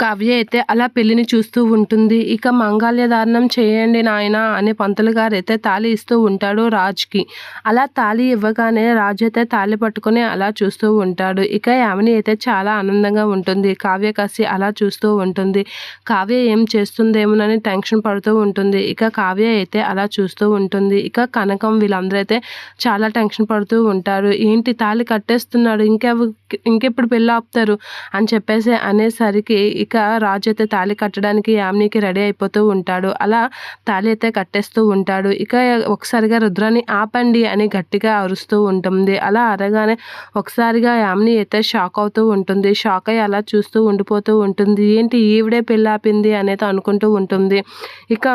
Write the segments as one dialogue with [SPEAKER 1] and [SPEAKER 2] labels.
[SPEAKER 1] కావ్య అయితే అలా పెళ్ళిని చూస్తూ ఉంటుంది. ఇక మంగళ్య దారణం చేయండి నాయన అని పంతులు గారు అయితే తాళి ఇస్తూ ఉంటాడు రాజ్కి. అలా తాళి ఇవ్వగానే రాజు అయితే తాళి పట్టుకొని అలా చూస్తూ ఉంటాడు. ఇక యామిని అయితే చాలా ఆనందంగా ఉంటుంది. కావ్య కాసి అలా చూస్తూ ఉంటుంది. కావ్య ఏం చేస్తుందేమోనని టెన్షన్ పడుతూ ఉంటుంది. ఇక కావ్య అయితే అలా చూస్తూ ఉంటుంది. ఇక కనకం వీళ్ళందరూ అయితే చాలా టెన్షన్ పడుతూ ఉంటారు. ఏంటి తాళి కట్టేస్తున్నాడు? ఇంకెవ ఇంకెప్పుడు పెళ్ళి ఆపుతారు? అని చెప్పేసి అనేసరికి ఇక రాజు అయితే తాళి కట్టడానికి యామ్నికి రెడీ అయిపోతూ ఉంటాడు. అలా తాళి అయితే కట్టేస్తూ ఉంటాడు. ఇక ఒకసారిగా రుద్రాన్ని ఆపండి అని గట్టిగా అరుస్తూ ఉంటుంది. అలా అరగానే ఒకసారిగా యామ్ని అయితే షాక్ అవుతూ ఉంటుంది. షాక్ అయ్యి అలా చూస్తూ ఉండిపోతూ ఉంటుంది. ఏంటి ఈవిడే పెళ్ళాపింది అనేది అనుకుంటూ ఉంటుంది. ఇక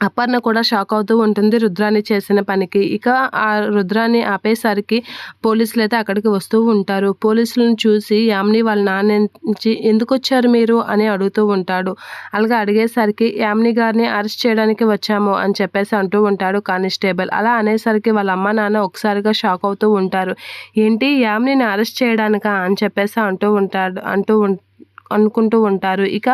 [SPEAKER 1] అపర్ణ కూడా షాక్ అవుతూ ఉంటుంది రుద్రాన్ని చేసిన పనికి. ఇక ఆ రుద్రాన్ని ఆపేసరికి పోలీసులు అయితే అక్కడికి వస్తూ ఉంటారు. పోలీసులను చూసి యామిని వాళ్ళ నాన్న నుంచి ఎందుకు వచ్చారు మీరు? అని అడుగుతూ ఉంటాడు. అలాగే అడిగేసరికి యామ్ని గారిని అరెస్ట్ చేయడానికి వచ్చాము అని చెప్పేసి అంటూ ఉంటాడు కానిస్టేబుల్. అలా అనేసరికి వాళ్ళ అమ్మ నాన్న ఒకసారిగా షాక్ అవుతూ ఉంటారు. ఏంటి యామ్ని అరెస్ట్ చేయడానికా? అని చెప్పేసి అంటూ ఉంటాడు అంటూ అనుకుంటూ ఉంటారు. ఇక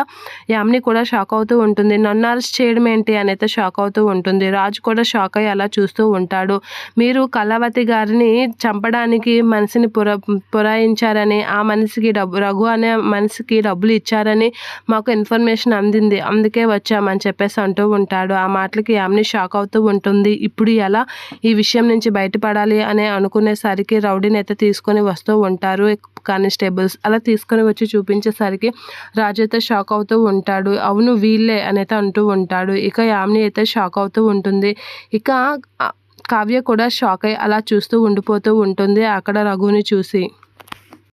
[SPEAKER 1] యామిని కూడా షాక్ అవుతూ ఉంటుంది. నన్ను అరెస్ట్ చేయడం ఏంటి అని అయితే షాక్ అవుతూ ఉంటుంది. రాజు కూడా షాక్ అయ్యి అలా చూస్తూ ఉంటాడు. మీరు కళావతి గారిని చంపడానికి మనిషిని పుర పురాయించారని ఆ మనిషికి డబ్బు రఘు అనే మనిషికి డబ్బులు ఇచ్చారని మాకు ఇన్ఫర్మేషన్ అందింది. అందుకే వచ్చామని చెప్పేసి అంటూ ఉంటాడు. ఆ మాటలకి యామిని షాక్ అవుతూ ఉంటుంది. ఇప్పుడు ఎలా ఈ విషయం నుంచి బయటపడాలి అని అనుకునేసరికి రౌడీని అయితే తీసుకొని వస్తూ ఉంటారు. కానిస్టేబుల్స్ అలా తీసుకొని వచ్చి చూపించేసరికి రాజు అయితే షాక్ అవుతూ ఉంటాడు. అవును వీళ్ళే అనైతే అంటూ ఉంటాడు. ఇక యామిని అయితే షాక్ అవుతూ ఉంటుంది. ఇక కావ్య కూడా షాక్ అయ్యి అలా చూస్తూ ఉండిపోతూ ఉంటుంది అక్కడ రఘుని చూసి.